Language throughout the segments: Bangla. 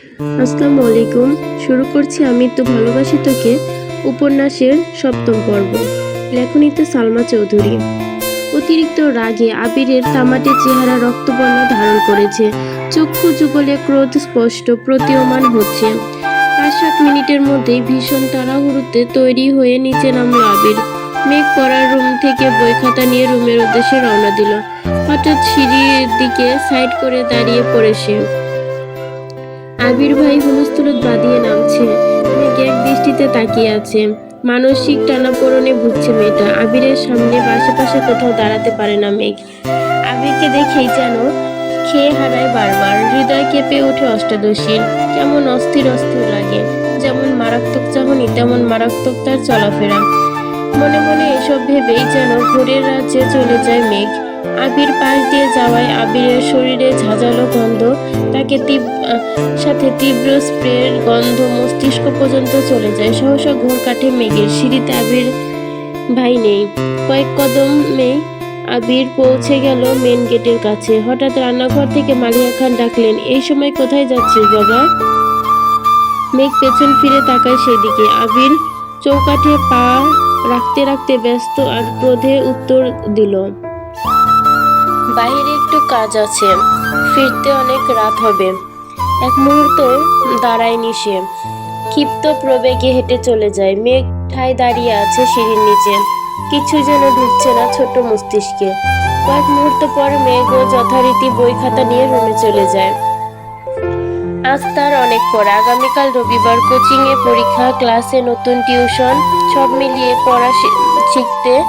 আসসালামু আলাইকুম শুরু করছি আমি তো ভালোবাসি তোকে। উপন্যাসের সপ্তম পর্ব। লেখনীতে সালমা চৌধুরী। অতিরিক্ত রাগে আবিরের তামাটে চেহারা রক্তবর্ণ ধারণ করেছে। চক্ষু যুগলে ক্রোধ স্পষ্ট প্রতীয়মান হচ্ছে। পাঁচ সাত মিনিটের মধ্যেই ভীষণ তাড়াহুড়োতে তৈরি হয়ে নিচে নামলো আবির। মেঘ পড়ার রুম থেকে বই খাতা নিয়ে রুমের উদ্দেশ্যে রওনা দিল। হঠাৎ সিঁড়ির দিকে সাইড করে দাঁড়িয়ে পড়ে সে। আবির ভাই হুলস্থুলুত বাঁধিয়ে নামছে। এক দৃষ্টিতে তাকিয়ে আছে মানসিক টানাপোড়নে ভুগছে মেয়েটা। আবিরের সামনে আশেপাশে কোথাও দাঁড়াতে পারে না মেঘ। আবিরকে দেখেই যেন খেয়ে হারায় বারবার। হৃদয় কেঁপে ওঠে অষ্টাদশীর। কেমন অস্থির অস্থির লাগে। যেমন মারাত্মক চাহনি, তেমন মারাত্মক তার চলাফেরা। মনে মনে এসব ভেবেই যেন ভোরের রাজ্যে চলে যায় মেঘ। আবির পাশ দিয়ে যাওয়ায় আবিরের শরীরে ঝাঁঝালো গন্ধ, তাকে সাথে তীব্র স্প্রের গন্ধ মস্তিষ্ক পর্যন্ত চলে যায়। সহসা ঘোর কাঠে মেঘের সিঁড়িতে আবির ভাই নেই। কয়েক কদমে আবির পৌঁছে গেল মেন গেটের কাছে। হঠাৎ রান্নাঘর থেকে মালিয়া খান ডাকলেন, এই সময় কোথায় যাচ্ছিস বাবা? মেঘ পেছন ফিরে তাকায় সেদিকে। আবির চৌকাঠে পা রাখতে রাখতে ব্যস্ত আর ক্রোধে উত্তর দিল বাইরে একটু কাজ আছে। ফিরতে অনেক রাত হবে। এক মুহূর্ত দাঁড়ায়নি সে। ক্ষিপ্ত প্রবেগে হেঁটে চলে যায়। মেঘ ঠায় দাঁড়িয়ে আছে সিঁড়ির নিচে। কিছু যেন ঢুকছে না ছোট মস্তিষ্কে। কয়েক মুহূর্ত পর মেঘও যথারীতি বই খাতা নিয়ে রুমে চলে যায়। আজ তার অনেক পড়া আগামীকাল রবিবার কোচিং এ পরীক্ষা, ক্লাসে নতুন টিউশন, সব মিলিয়ে পড়া শিখতে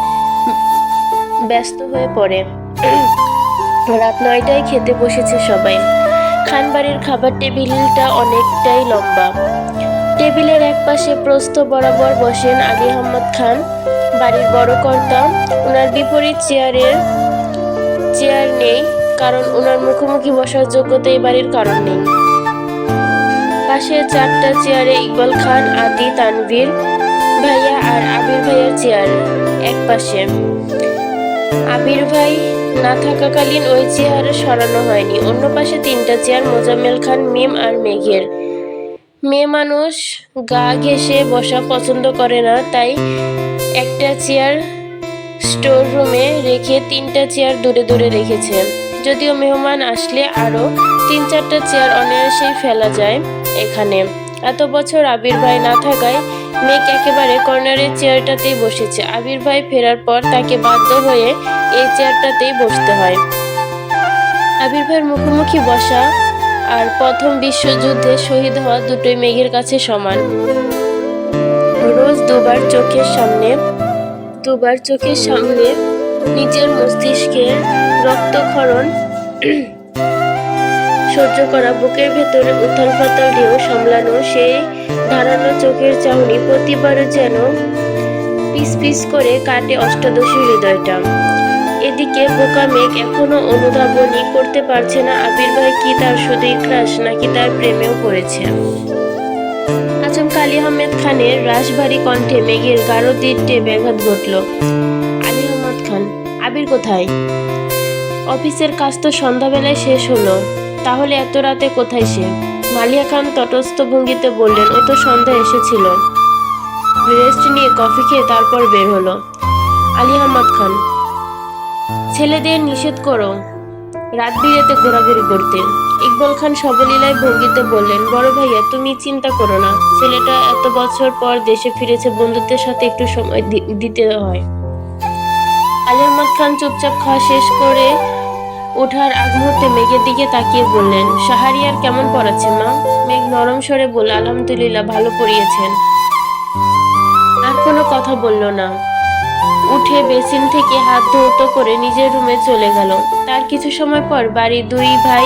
ব্যস্ত হয়ে পড়ে। রাত নয়টায় খেতে বসেছে সবাই। খানবাড়ির খাবার টেবিলটা অনেকটাই লম্বা। টেবিলের এক পাশে প্রস্থ বরাবর বসেন আলী আহমদ খান। বাড়ির বড় কর্তা ওনার বিপরীত চেয়ারের চেয়ার নেই, কারণ ওনার মুখোমুখি বসার যোগ্যতা এই বাড়ির কারণ নেই। পাশে চারটা চেয়ারে ইকবাল খান, আদি, তানভীর ভাইয়া আর আবির ভাইয়ার চেয়ার এক পাশে আবির ভাই না থাকাকালীন ওই চেয়ার সরানো হয়নি। অন্য পাশে তিনটা চেয়ার, মোজাম্মেল খান, মিম আর মেঘের। মেয়ে মানুষ গা ঘেঁষে বসা পছন্দ করে না, তাই একটা চেয়ার স্টোর রুমে রেখে তিনটা চেয়ার দূরে দূরে রেখেছে। যদিও মেহমান আসলে আরও তিন চারটা চেয়ার অনায়াসেই ফেলা যায় এখানে। এত বছর আবির ভাই না থাকায় মেঘ একেবারে কর্নারের চেয়ারটাতেই বসেছে। আবির ভাই ফেরার পর তাকে বাধ্য হয়ে এই চেয়ারটাতেই বসতে হয়। আবির ভাইয়ের মুখোমুখি বসা আর প্রথম বিশ্বযুদ্ধে শহীদ হওয়া দুটোই মেঘের কাছে সমান। রোজ দুবার চোখের সামনে, দুবার চোখের সামনে নিজের মস্তিষ্কের রক্তক্ষরণ সহ্য করা, বুকের ভেতরে উথাল পাতাল ঢেউ সামলানো, সেই ধারানো চোখের চাহনি প্রতিবার যেন পিস পিস করে কাটে অষ্টাদশী হৃদয়টা। এদিকে বোকা মেঘ এখনও অনুধাবনই করতে পারছে না আবির ভাই কি তার শুধুই ক্রাশ নাকি তার প্রেমেও পড়েছে। আচমকা আলী আহমেদ খানের রাশভারী কণ্ঠে মেঘের গাঢ় দীর্ঘে ব্যাঘাত ঘটল। আলী আহমদ খান, আবির কোথায়? অফিসের কাজ তো সন্ধ্যাবেলায় শেষ হলো। তাহলে এত রাতে কোথায় সে? মালিয়া খান তটস্থ ভঙ্গিতে বললেন ও তো সন্ধ্যা এসেছিল। রেস্ট নিয়ে কফি খেয়ে তারপর বের হলো। আলী আহমদ খান, ছেলেদের নিষেধ করো। রাত বিরেতে ঘোরাঘুরি করতে। ইকবাল খান সবলীলায় ভঙ্গিতে বললেন, বড় ভাইয়া, তুমি চিন্তা করো না। ছেলেটা এত বছর পর দেশে ফিরেছে, বন্ধুত্বের সাথে একটু সময় দিতে হয়। আলী আহমদ খান চুপচাপ খাওয়া শেষ করে ওঠার আগ মুহূর্তে মেঘের দিকে তাকিয়ে বললেন, সাহারিয়ার কেমন পড়াচ্ছে, মা? মেঘ নরম স্বরে বলল, আলহামদুলিল্লাহ, ভালো পড়িয়েছেন। আর কোনো কথা বলল না। উঠে বেসিন থেকে হাত ধৌত করে নিজের রুমে চলে গেল। তার কিছু সময় পর বাড়ির দুই ভাই,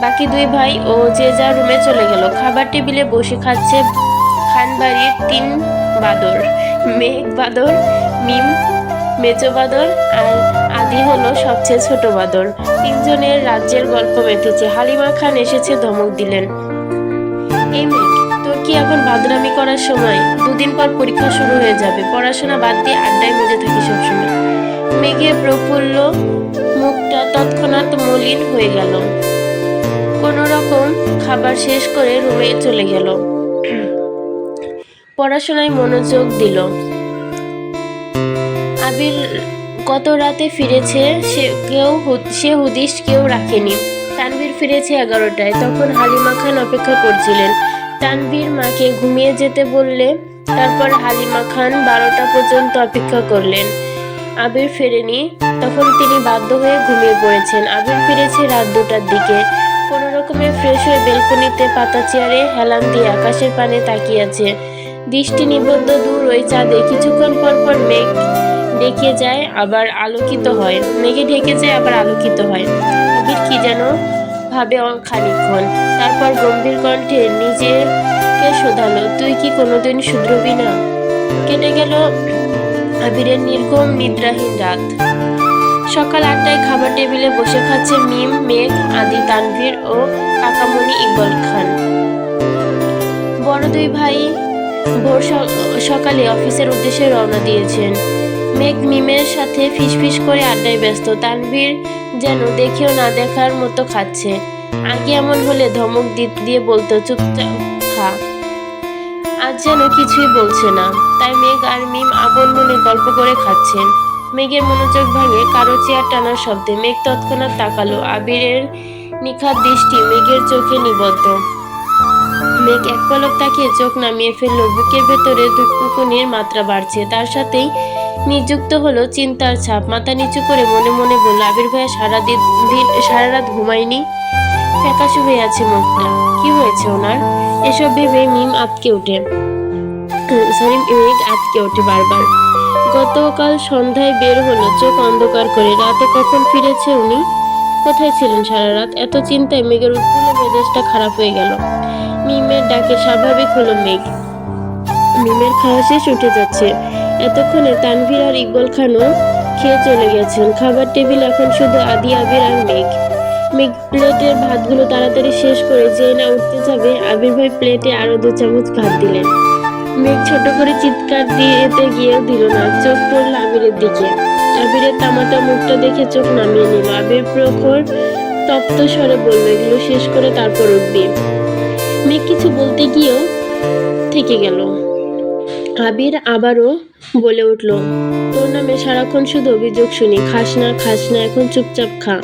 বাকি দুই ভাই ও যে যার রুমে চলে গেল। খাবার টেবিলে বসে খাচ্ছে খানবাড়ির তিন বাদর, মেঘ বাদর, মিম, মেজো বাদর আর আদি হলো সবচেয়ে ছোট বাদর। তিনজনের রাজ্যের গল্প মেতেছে হালিমা খান এসেছে ধমক দিলেন। তোর কি এখন বাদরামি করার সময়? দুদিন পর পরীক্ষা শুরু হয়ে যাবে। পড়াশোনা বাদ দিয়ে আড্ডায় মজে থাকি সবসময়। মেঘে প্রফুল্ল মুখটা তৎক্ষণাৎ মলিন হয়ে গেল। কোনো রকম খাবার শেষ করে রুমে চলে গেল। পড়াশোনায় মনোযোগ দিল। আবির কত রাতে ফিরেছে সে কেউ সে হুদিস কেউ রাখেনি। তানভীর ফিরেছে এগারোটায়। তখন হালিমা খান অপেক্ষা করছিলেন। তানভীর মাকে ঘুমিয়ে যেতে বললে, তারপর হালিমা খান বারোটা পর্যন্ত অপেক্ষা করলেন। আবির ফেরেনি। তখন তিনি বাধ্য হয়ে ঘুমিয়ে পড়েছেন। আবির ফিরেছে রাত দুটার দিকে। কোনো রকমে ফ্রেশ হয়ে বেলকনিতে পাতা চেয়ারে হেলান দিয়ে আকাশের পানে তাকিয়ে আছে। দৃষ্টি নিবদ্ধ দূর ওই চাঁদে। কিছুক্ষণ পর পর মেঘ ডেকে যায়, আবার আলোকিত হয়। মেঘে ঢেকে যায়, আবার আলোকিত হয়। আবির কি যেন ভাবে খানিক্ষণ তারপর গম্ভীর কণ্ঠে নিজেকে শোধালো, তুই কি কোনোদিন শুধরবি না? কেটে গেল আবিরের নির্গম নিদ্রাহীন রাত। সকাল আটটায় খাবার টেবিলে বসে খাচ্ছে মিম, মেঘ, আদি, তানভীর ও কাকামণি ইকবল খান। বড় দুই ভাই ভোর সকালে অফিসের উদ্দেশ্যে রওনা দিয়েছেন। মেঘ মিমের সাথে ফিসফিস করে আড্ডায় ব্যস্ত। তানভীর যেন দেখেও না দেখার মতো খাচ্ছে। আগে এমন হলে ধমক দিয়ে বলতো, চুপচাপ খা। আজ যেন কিছুই বলছে না। তাই মেঘ আর মিম আপন মনে গল্প করে খাচ্ছেন। মেঘের মনোযোগ ভাঙে কারও চেয়ার টানার শব্দে। মেঘ তৎক্ষণাৎ তাকালো। আবিরের নিখাত দৃষ্টি মেঘের চোখে নিবদ্ধ। মেঘ এক পলক তাকিয়ে চোখ নামিয়ে ফেলল, বুকের ভেতরে দুপুকুনির মাত্রা বাড়ছে। তার সাথেই নিযুক্ত হলো, চিন্তার ছাপ। মাথা নিচু করে মনে মনে বলল, আবির ভাইয়া সারা দিন সারা রাত ঘুমায়নি? ফ্যাকাশে হয়ে আছে মুখটা। কি হয়েছে ওনার? এসব ভেবে মিম আটকে ওঠে। সরি, মেঘ আটকে ওঠে বারবার। গতকাল সন্ধ্যায় বের হলো, চোখ অন্ধকার করে। রাতে কখন ফিরেছে উনি? কোথায় ছিলেন সারা রাত এত চিন্তায় মেঘের উৎফুল্ল মেজাজটা খারাপ হয়ে গেল। মিমের ডাকে স্বাভাবিক হলো মেঘ। মিমের খাওয়া শেষ, উঠে যাচ্ছে। এতক্ষণে তানভীর আর ইকবল খানও খেয়ে চলে গেছেন। খাবার টেবিল এখন শুধু আদি, আবির আর মেঘ। মেঘ প্লেটের ভাতগুলো তাড়াতাড়ি শেষ করে যে না উঠতে যাবে, আবির ভাই প্লেটে আরও দু চামচ ভাত দিলেন। মেঘ ছোট করে চিৎকার দিতে গিয়েও দিল না, চোখ পড়ল আবিরের দিকে। আবিরের তামাটা মুখটা দেখে চোখ নামিয়ে নিল। আবির প্রখর, তপ্ত স্বরে বলল, এগুলো শেষ করে তারপর উঠবি। মেঘ কিছু বলতে গিয়েও থেকে গেল। আবির আবারও বলে উঠল, তোর নামে সারাক্ষণ শুধু অভিযোগ শুনি। খাস না খাস না, এখন চুপচাপ খা।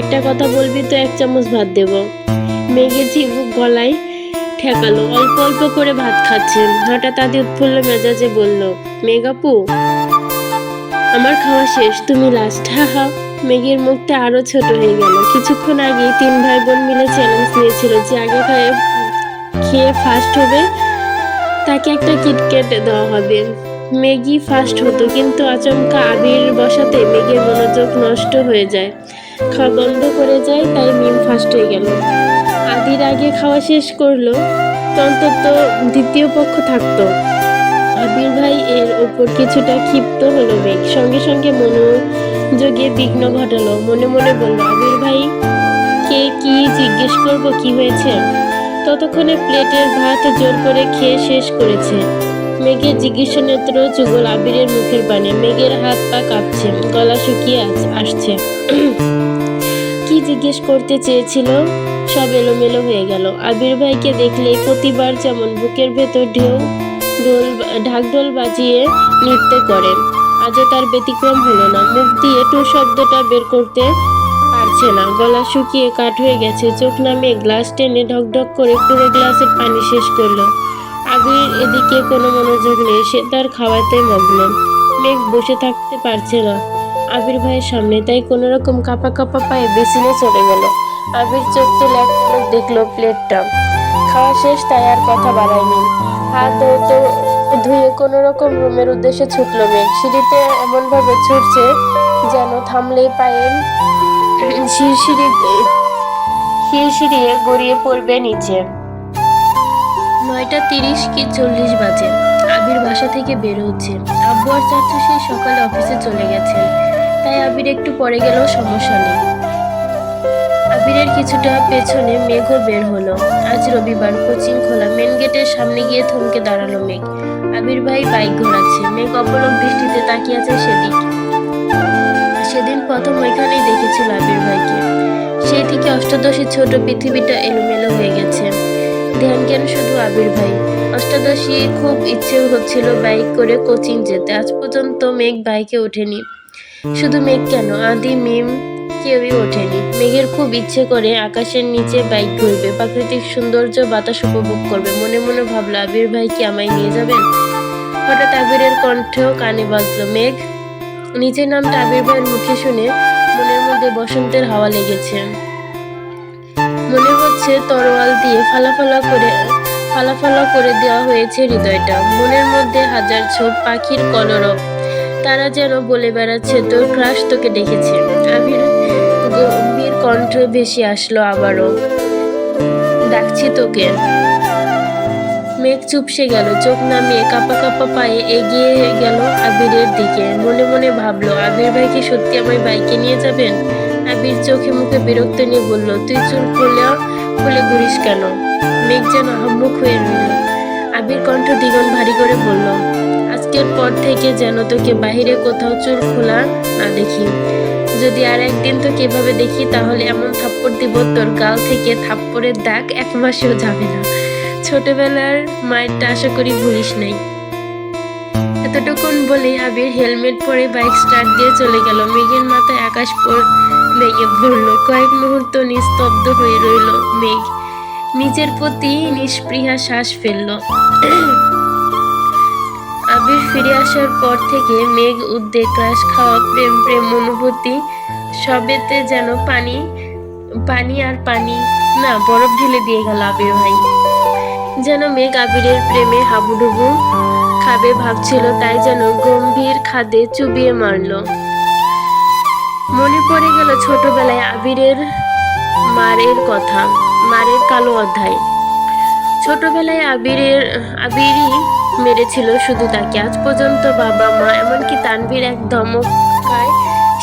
একটা কথা বলবি তো এক চামচ ভাত দেব। মেঘের চিবুক গলায় ঠেকালো, অল্প অল্প করে ভাত খাচ্ছেন। হঠাৎ আদি উৎফুল্ল মেজাজে বলল, মেঘাপু, আমার খাওয়া শেষ, তুমি লাস্ট হা হা। মেঘের মুখটা আরও ছোট হয়ে গেল। কিছুক্ষণ আগে তিন ভাই বোন মিলে চ্যালেঞ্জ নিয়েছিল যে আগে খেয়ে ফার্স্ট হবে তাকে একটা কিটকেট দেওয়া হবে। ম্যাগি ফার্স্ট হতো, কিন্তু আচমকা আবির বসাতে মেঘের মনোযোগ নষ্ট হয়ে যায়। খাওয়া বন্ধ করে যায়, তাই মিম ফার্স্ট হয়ে গেল। আদির আগে খাওয়া শেষ করল, অন্তত দ্বিতীয় পক্ষ থাকতো। আবির ভাই এর ওপর কিছুটা ক্ষিপ্ত হলো মেঘ। সঙ্গে সঙ্গে মনোযোগে বিঘ্ন ঘটালো। মনে মনে বলল, আবির ভাই, কে কি জিজ্ঞেস করব? কি হয়েছে? ততক্ষণে প্লেটের ভাত জোর করে খেয়ে শেষ করেছে। মেঘের জিজ্ঞাসা নেত্র যুগল আবিরের মুখের পানে মেঘের হাত পা কাঁপছে, গলা শুকিয়ে আসছে। কি জিজ্ঞেস করতে চেয়েছিল? সব এলোমেলো হয়ে গেল। আবির ভাইকে দেখলে প্রতিবার যেমন বুকের ভেতর ঢেউ, ঢোল ঢাকঢোল বাজিয়ে নৃত্য করে। আজও তার ব্যতিক্রম হলো না। মুখ দিয়ে টু শব্দটা বের করতে পারছে না, গলা শুকিয়ে কাঠ হয়ে গেছে। চোখ নামিয়ে গ্লাস টেনে ঢকঢক করে পুরো গ্লাসের পানি শেষ করল। আবির এদিকে কোনো মনোযোগ নেই। সে তার খাওয়াতে মগ্ন। মেঘ বসে থাকতে পারছে না। আবির ভাইয়ের সামনে তাই কোনো রকম কাপা কাপা পায়ে বেসিনে চলে গেল। আবির চোখ তুলে এক দেখল প্লেটটা। খাওয়া শেষ, তাই আর কথা বাড়ায়নি। হাত ধুতে ধুয়ে কোনো রকম রুমের উদ্দেশ্যে ছুটলো মেঘ। সিঁড়িতে এমনভাবে ছুটছে যেন থামলেই পায়ে শিরশিরি শিরশিরিয়ে গড়িয়ে পড়বে নিচে। নয়টা তিরিশ কি চল্লিশ বাজে। আবির বাসা থেকে বের হচ্ছে। আব্বু আর চাচু সেই সকালে অফিসে চলে গেছেন তাই আবির একটু পরে গেলেও সমস্যা নেই। আবিরের কিছুটা পেছনে মেঘও বের হলো। আজ রবিবার কোচিং খোলা মেন গেটের সামনে গিয়ে থমকে দাঁড়াল মেঘ। আবির ভাই বাইক ঘোরাচ্ছে। মেঘ অপলক দৃষ্টিতে তাকিয়ে আছে সেদিক। সেদিন প্রথম ওইখানেই দেখেছিল আবির ভাইকে। সেই থেকে অষ্টাদশী ছোট পৃথিবীটা এলোমেলো হয়ে গেছে। ধ্যান জ্ঞান শুধু আবির ভাই? অষ্টাদশী খুব ইচ্ছে হচ্ছিল বাইক করে কোচিং যেতে। আজ পর্যন্ত মেঘ বাইকে ওঠেনি। শুধু মেঘ কেন? আদি, মিম কেউই ওঠেনি। মেঘের খুব ইচ্ছে করে আকাশের নিচে বাইক ঘুরবে। প্রাকৃতিক সৌন্দর্য বাতাস উপভোগ করবে। মনে মনে ভাবলো, আবির ভাই কি আমায় নিয়ে যাবেন? হঠাৎ আবিরের কণ্ঠেও কানে বাজলো, মেঘ নিজের নামটা আবির ভাইয়ের মুখে শুনে মনের মধ্যে বসন্তের হাওয়া লেগেছে। মনে হচ্ছে তরোয়াল দিয়ে ফালাফালা করে ফালাফালা করে দেওয়া হয়েছে হৃদয়টা। মনের মধ্যে হাজার ছোপ পাখির কলরব। তারা যেন বলে বেড়াচ্ছে, তোর ক্রাশ তোকে ডেকেছে। আবির গম্ভীর কণ্ঠ ভেসে আসলো আবারও। ডাকছি তোকে। মেঘ চুপসে গেল, চোখ নামিয়ে কাপা কাপা পায়ে এগিয়ে গেল আবিরের দিকে। মনে মনে ভাবলো, আবির ভাই কি সত্যি আমায় বাইকে নিয়ে যাবেন? আবির চোখে মুখে বিরক্ত নিয়ে বলল, তুই চুল খুলে খুলে ঘুরিস কেন? মেঘ যেন আহম্মুখ হয়ে রইল। আবির কণ্ঠ দ্বিগুণ ভারী করে বলল, আজকের পর থেকে যেন তোকে বাহিরে কোথাও চুল খোলা না দেখি। যদি আর একদিন তোকে এভাবে দেখি, তাহলে এমন থাপ্পড় দিব তোর গাল থেকে, থাপ্পড়ের দাগ এক মাসেও যাবে না। ছোটবেলার মায়েরটা আশা করি ভুলিস নাই। এতটুকুন বলে আবির হেলমেট পরে বাইক স্টার্ট দিয়ে চলে গেল। মেঘের মাথায় আকাশ ভেঙে পড়ল কয়েক মুহূর্ত নিস্তব্ধ হয়ে রইল মেঘ। নিজের প্রতি নিষ্পৃহা শ্বাস ফেলল। আবির ফিরে আসার পর থেকে মেঘ, উদ্বেগ ক্রাশ খাওয়া, প্রেম প্রেম, অনুভূতি সবেতে যেন পানি পানি আর পানি না, বরফ ঢেলে দিয়ে গেল আবির ভাই। যেন মেঘ আবিরের প্রেমে হাবুডুবু খাবে ভাবছিল, তাই যেন গম্ভীর খাদে চুবিয়ে মারল। মনে পড়ে গেল ছোটবেলায় আবিরের মারের কথা, মারের কালো অধ্যায়। ছোটবেলায় আবিরের, আবিরই মেরেছিল শুধু তাকে। আজ পর্যন্ত বাবা, মা, এমনকি তানভীর এক ধমকায়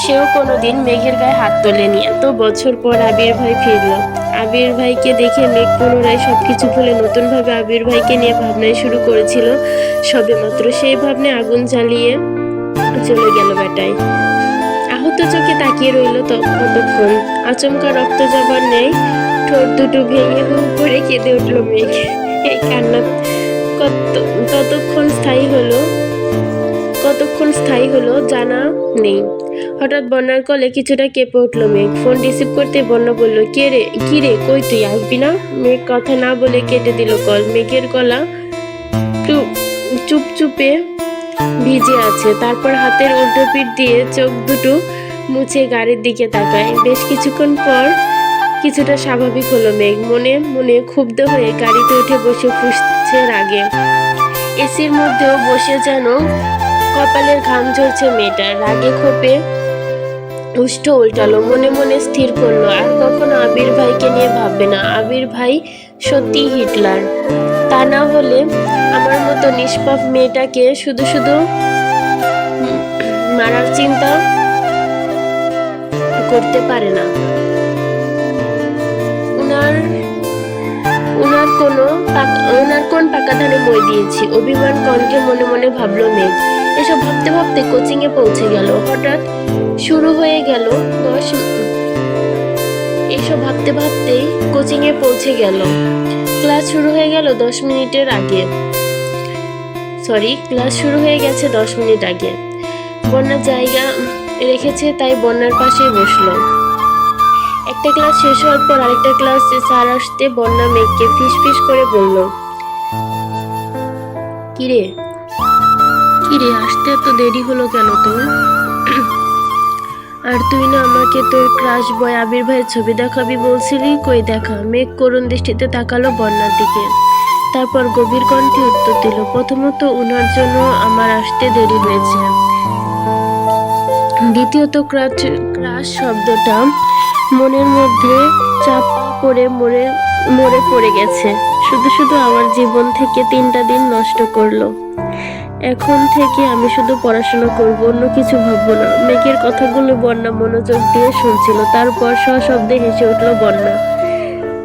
সেও কোনোদিন মেঘের গায়ে হাত তোলেনি। এত বছর পর আবির ভাই ফিরল। আবির ভাইকে দেখে মেঘ পুনরায় সবকিছু ভুলে নতুনভাবে আবির ভাইকে নিয়ে ভাবনায় শুরু করেছিল। সবেমাত্র সেই ভাবনায় আগুন জ্বালিয়ে চলে গেল বেটায় আহত চোখে তাকিয়ে রইল ততক্ষণ। আচমকা রক্ত যাবার নেই। ঠোঁট দুটো ভেঙে হু করে কেঁদে উঠল মেঘ। এই কান্না কত ততক্ষণ স্থায়ী হলো? কতক্ষণ স্থায়ী হলো জানা নেই। হঠাৎ বন্যার কলে কিছুটা কেঁপে উঠল মেঘ। ফোন রিসিভ করতে বন্যা বলল, কে রে, কি রে, কই তুই, আসবি না? মেঘ কথা না বলে কেটে দিল কল। মেঘের গলা চুপ চুপচুপে ভিজে আছে। তারপর হাতের উল্টো পিঠ দিয়ে চোখ দুটো মুছে গাড়ির দিকে তাকায়। বেশ কিছুক্ষণ পর কিছুটা স্বাভাবিক হলো মেঘ। মনে মনে ক্ষুব্ধ হয়ে গাড়িতে উঠে বসে ফুসছে রাগে। এসির মধ্যেও বসে যেন কপালের ঘাম ঝরছে মেয়েটার। রাগে ক্ষোভে উষ্ঠ উল্টালো, মনে মনে স্থির করল। আর কখনো আবির ভাইকে নিয়ে ভাববে না। আবির ভাই সত্যি হিটলার। তা না হলে আমার মতো নিষ্পাপ মেয়েটাকে শুধু শুধু মারার চিন্তা করতে পারে না। উনার উনার কোনো উনার কোন পাকা ধানে মই দিয়েছি? অভিমান কণ্ঠে মনে মনে ভাবলো মেঘ এসব ভাবতে ভাবতে কোচিং এ পৌঁছে গেল। হঠাৎ শুরু হয়ে গেল দশ এসব ভাবতে ভাবতেই কোচিং এ পৌঁছে গেল। ক্লাস শুরু হয়ে গেল দশ মিনিটের আগে। সরি ক্লাস শুরু হয়ে গেছে দশ মিনিট আগে। বন্যার জায়গা রেখেছে, তাই বন্যার পাশেই বসল। একটা ক্লাস শেষ হওয়ার পর আরেকটা ক্লাস স্যার আসতে বন্যা মেঘকে ফিস ফিস করে বলল, কিরে কিরে আসতে এত দেরি হলো কেন তোর? আর তুই না আমাকে তোর ক্রাশ বয় আবির ভাইয়ের ছবি দেখাবি বলছিলি? কই দেখা? মেঘ করুণ দৃষ্টিতে তাকালো বন্যার দিকে। তারপর গভীর কণ্ঠে উত্তর দিল, প্রথমত উনার জন্য আমার আসতে দেরি হয়েছে। দ্বিতীয়ত ক্রাশ ক্রাশ শব্দটা মনের মধ্যে চাপ পড়ে মরে মরে পড়ে গেছে। শুধু শুধু আমার জীবন থেকে তিনটা দিন নষ্ট করল। এখন থেকে আমি শুধু পড়াশোনা করব, অন্য কিছু ভাববো না। মেঘের কথাগুলো বন্যা মনোযোগ দিয়ে শুনছিল, তারপর সশব্দে হেসে উঠল বন্যা।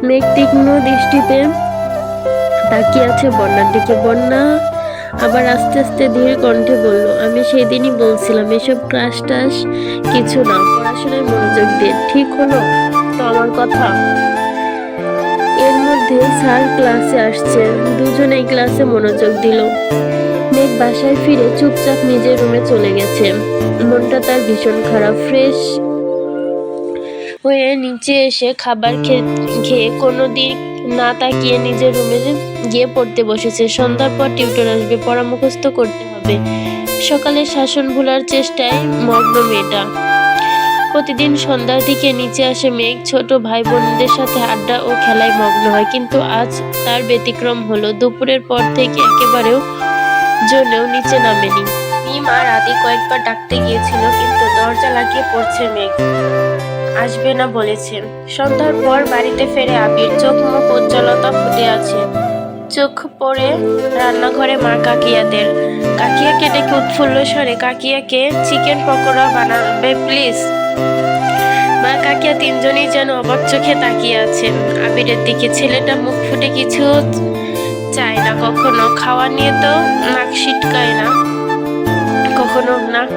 মেঘ তীক্ষ্ণ দৃষ্টিতে তাকিয়ে আছে বন্যার দিকে। বন্যা আবার আস্তে আস্তে ধীর কণ্ঠে বলল, আমি সেদিনই বলছিলাম, এসব ক্লাস টাস কিছু না, পড়াশোনায় মনোযোগ দিয়ে ঠিক হলো তো আমার কথা? এর মধ্যে স্যার ক্লাসে আসছে। দুজনেই ক্লাসে মনোযোগ দিল। মেঘ বাসায় ফিরে চুপচাপ নিজের রুমে চলে গেছে। মনটা তার ভীষণ খারাপ, ফ্রেশ হয়ে নিচে এসে খাবার খেয়ে কোনো দিক না তাকিয়ে নিজের রুমে গিয়ে পড়তে বসেছে। সন্ধ্যার পর টিউটর আসবে পড়া মুখস্থ করতে হবে। সকালে শাসন ভোলার চেষ্টায় মগ্ন মেয়েটা। প্রতিদিন সন্ধ্যার দিকে নিচে আসে মেঘ, ছোট ভাই বোনদের সাথে আড্ডা ও খেলায় মগ্ন হয়। কিন্তু আজ তার ব্যতিক্রম হলো, দুপুরের পর থেকে একেবারেও জন্যেও নিচে নামেনি। মিম আর আদি কয়েকবার ডাকতে গিয়েছিল, কিন্তু দরজা লাগিয়ে পড়ছে মেঘ। আসবে না বলেছে। সন্ধ্যার পর বাড়িতে ফেরে আবির চোখ মুখ উজ্জ্বলতা ফুটে আছে। চোখ পড়ে রান্নাঘরে মা কাকিয়াদের। কাকিয়াকে ডেকে উৎফুল্ল স্বরে, কাকিয়াকে চিকেন পকোড়া বানাবে, প্লিজ? মা কাকিয়া তিনজনই যেন অবাক চোখে তাকিয়ে আছেন। আবিরের দিকে ছেলেটা মুখ ফুটে কিছু চায় না, কখনো খাওয়া নিয়ে তো নাক সিটকায় না, কখনো নাক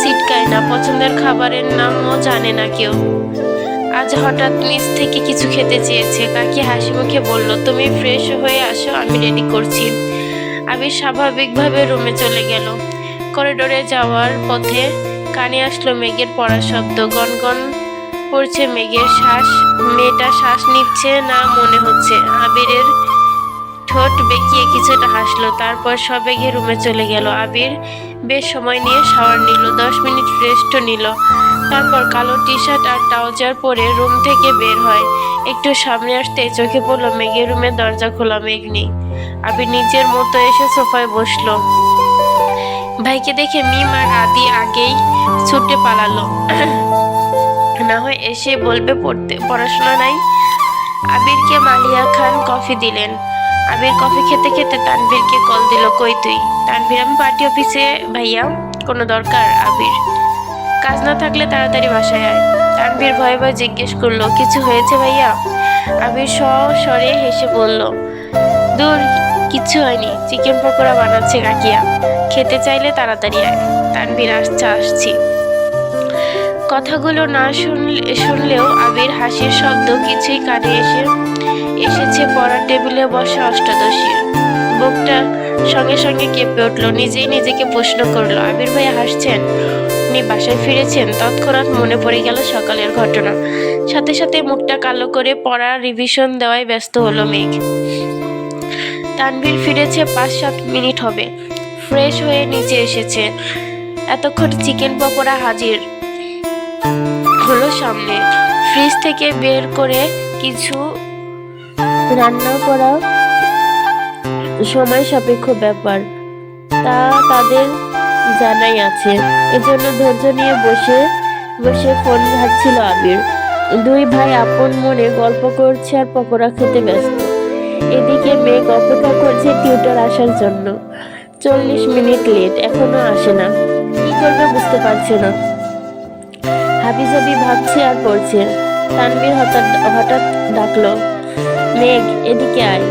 সিটকায় না, পছন্দের খাবারের নামও জানে না কেউ। আজ হঠাৎ নিচ থেকে কিছু খেতে চেয়েছে, কাকি হাসি মুখে বলল, তুমি ফ্রেশ হয়ে আসো, আমি রেডি করছি। আমি স্বাভাবিকভাবে রুমে চলে গেল। করিডোরে যাওয়ার পথে কানে আসলো মেঘের পড়া শব্দ গনগন পড়ছে মেঘের শ্বাস, মেয়েটা শ্বাস নিচ্ছে না মনে হচ্ছে, আবিরের ঠোঁট বেঁকিয়ে কিছুটা হাসলো, তারপর সবেগে রুমে চলে গেল। আবির বেশ সময় নিয়ে শাওয়ার নিল, দশ মিনিট রেস্টও নিল। তারপর কালো টি শার্ট আর ট্রাউজার পরে রুম থেকে বের হয়। একটু সামনে আসতে চোখে পড়ল মেঘের রুমের দরজা খোলা, মেঘ নেই। আবির নিজের মতো এসে সোফায় বসল। ভাইকে দেখে মিম আর আদি আগেই ছুটে পালালো। না হয় এসে বলবে পড়তে, পড়াশোনা নাই। আবিরকে মালিয়া খান কফি দিলেন। আবির কফি খেতে খেতে তানভীরকে কল দিল, কই তুই? তানভীর, আমি পার্টি অফিসে ভাইয়া, কোনো দরকার, আবির? কাজ না থাকলে তাড়াতাড়ি বাসায় আয়। তানভীর ভয়ে ভয়ে জিজ্ঞেস করল, কিছু হয়েছে ভাইয়া? আবির স্বরে হেসে বলল, দূর কিচ্ছু হয়নি, চিকেন পকোড়া বানাচ্ছে কাকিয়া। খেতে চাইলে তাড়াতাড়ি আয়। তানভীর আসছে আসছি। কথাগুলো না শুনলে, শুনলেও আবির হাসির শব্দ কিছুই কানে এসে এসেছে পড়ার টেবিলে বসা অষ্টাদশীর বুকটা সঙ্গে সঙ্গে কেঁপে উঠল, নিজেই নিজেকে প্রশ্ন করল, আবির ভাই হাসছেন? উনি বাসায় ফিরেছেন? তৎক্ষণাৎ মনে পড়ে গেল সকালের ঘটনা। সাথে সাথে মুখটা কালো করে পড়া রিভিশন দেওয়ায় ব্যস্ত হলো মেঘ। তানভীর ফিরেছে পাঁচ সাত মিনিট হবে। ফ্রেশ হয়ে নিচে এসেছে। এতক্ষণ চিকেন পকোড়া হাজির হলো সামনে। ফ্রিজ থেকে বের করে কিছু রান্না করা, সময় সাপেক্ষ ব্যাপার। তা তাদের জানাই আছে। এজন্য ধৈর্য নিয়ে বসে বসে ফোন ঘাটছিল আবির। দুই ভাই আপন মনে গল্প করছে আর পকোড়া খেতে ব্যস্ত। এদিকে মেঘ অপেক্ষা করছে টিউটার আসার জন্য। চল্লিশ মিনিট লেট, এখনও আসে না। কি করবে বুঝতে পারছে না। হাবিজাবি ভাবছে আর পড়ছে। তানবীর হঠাৎ হঠাৎ ডাকলো মেঘ, এদিকে আয়।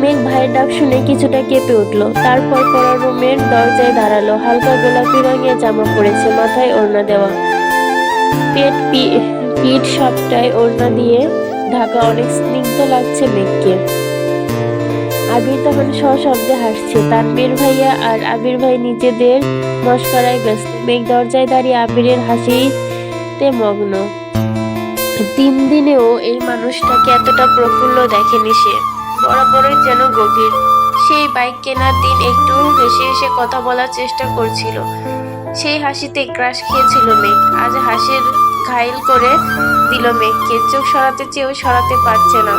মেঘ ভাইয়ের ডাক শুনে কিছুটা কেঁপে উঠল। তারপর পড়ার রুমের দরজায় দাঁড়াল। হালকা গোলাপি রঙের জামা পরেছে, মাথায় ওড়না দেওয়া। পেট পিঠ সবটাই ওড়না দিয়ে ঢাকা অনেক স্নিগ্ধ লাগছে মেঘকে। আবির তখন সশব্দে হাসছে তানবীর ভাইয়া আর আবির ভাই নিজেদের মস্করায় ব্যস্ত। মেঘ দরজায় দাঁড়িয়ে আবিরের হাসিতে মগ্ন। তিন দিনেও এই মানুষটাকে এতটা প্রফুল্ল দেখেনি সে। বরাবরই যেন গভীর। সেই বাইক কেনার দিন একটু হেসে হেসে কথা বলার চেষ্টা করছিল। সেই হাসিতে ক্রাশ খেয়েছিল মেঘ আজ হাসির ঘাইল করে দিল মেঘকে চোখ সরাতে চেয়েও সরাতে পারছে না।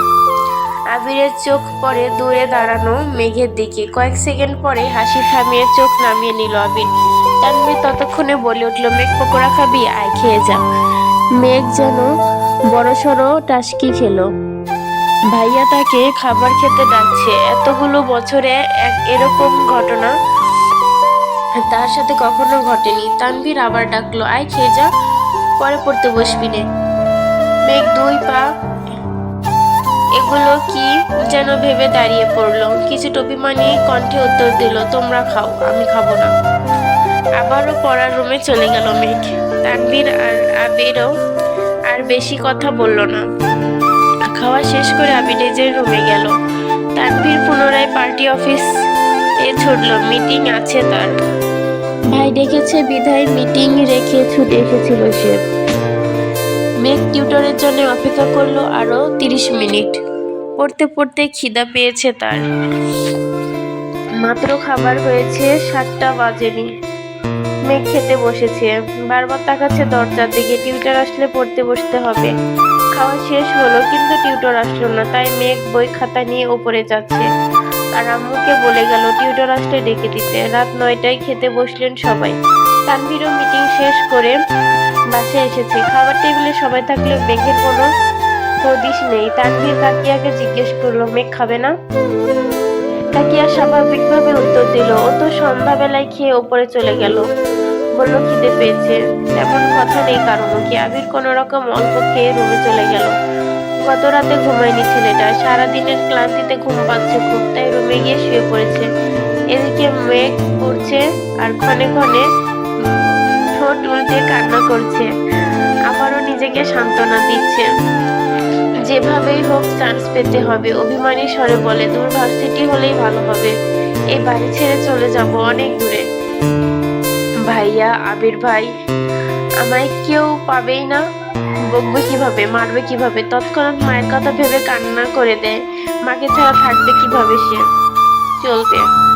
আবিরের চোখ পরে দূরে দাঁড়ানো মেঘের দিকে। কয়েক সেকেন্ড পরে হাসি থামিয়ে চোখ নামিয়ে নিল আবির। তানভীর ততক্ষণে বলে উঠল, মেঘ পকোড়া খাবি? আয়, খেয়ে যা। মেঘ যেন বড়সড় টাসকি খেলো। ভাইয়া তাকে খাবার খেতে ডাকছে। এতগুলো বছরে এক এরকম ঘটনা তার সাথে কখনো ঘটেনি। তানভীর আবার ডাকলো, আয় খেয়ে যা, পরে পড়তে বসবি নে। মেঘ দুই পা এগুলো কি যেন ভেবে দাঁড়িয়ে পড়ল। কিছু টপি মানিয়ে কণ্ঠে উত্তর দিল, তোমরা খাও, আমি খাব না। আবারও পড়ার রুমে চলে গেল মেঘ। তানভীর আর আবিরও আর বেশি কথা বলল না। খাওয়া শেষ করে আবির নিজের রুমে গেল। তানভীর পুনরায় পার্টি অফিস এ ছুটল। মিটিং আছে তার। ভাই ডেকেছে বিধায় মিটিং রেখে ছুটে এসেছিল সে। মেক টিউটরের জন্য অপেক্ষা করল আরও তিরিশ মিনিট। পড়তে পড়তে খিদা পেয়েছে তার। মাত্র খাবার হয়েছে সাতটা বাজেনি। মেঘ খেতে বসেছে। বারবার তাকাচ্ছে দরজার দিকে, টিউটর আসলে পড়তে বসতে হবে। খাওয়া শেষ হলো, কিন্তু টিউটর আসলো না, তাই মেঘ বই খাতা নিয়ে ওপরে যাচ্ছে। আর আম্মুকে বলে গেল, টিউটর আসলে ডেকে দিতে। রাত নয়টায় খেতে বসলেন সবাই। তানভীরও মিটিং শেষ করে বাসে এসেছে। খাবার টেবিলে সবাই থাকলে মেঘের কোনো হদিশ নেই। তানভীর কাকিয়াকে জিজ্ঞেস করল, মেঘ খাবে না? কাকিয়া স্বাভাবিকভাবে উত্তর দিল, ও তো সন্ধ্যাবেলায় খেয়ে ওপরে চলে গেল। বলল, খিদে পেয়েছে। তেমন কথা নেই কারণ কি? আবির কোনো রকম অল্প খেয়ে রুমে চলে গেল। গত রাতে ঘুমায়নি ছেলেটা। সারাদিনের ক্লান্তিতে ঘুম পাচ্ছে খুব, তাই রুমে গিয়ে শুয়ে পড়েছে। এদিকে মেঘ পড়ছে আর ক্ষণে ক্ষণে ঠোঁট উল্টে কান্না করছে। আবারও নিজেকে সান্ত্বনা দিচ্ছে। যেভাবেই হোক চান্স পেতে হবে, অভিমানী স্বরে বলে দূর ভার্সিটি হলেই ভালো হবে। এই বাড়ি ছেড়ে চলে যাব অনেক দূরে। ভাইয়া, আবির ভাই, আমায় কেউ পাবেই না। বকবে কীভাবে, মারবে কীভাবে? তৎক্ষণাৎ মায়ের কথা ভেবে কান্না করে দেয়। মাকে ছাড়া থাকবে কীভাবে সে? চলবে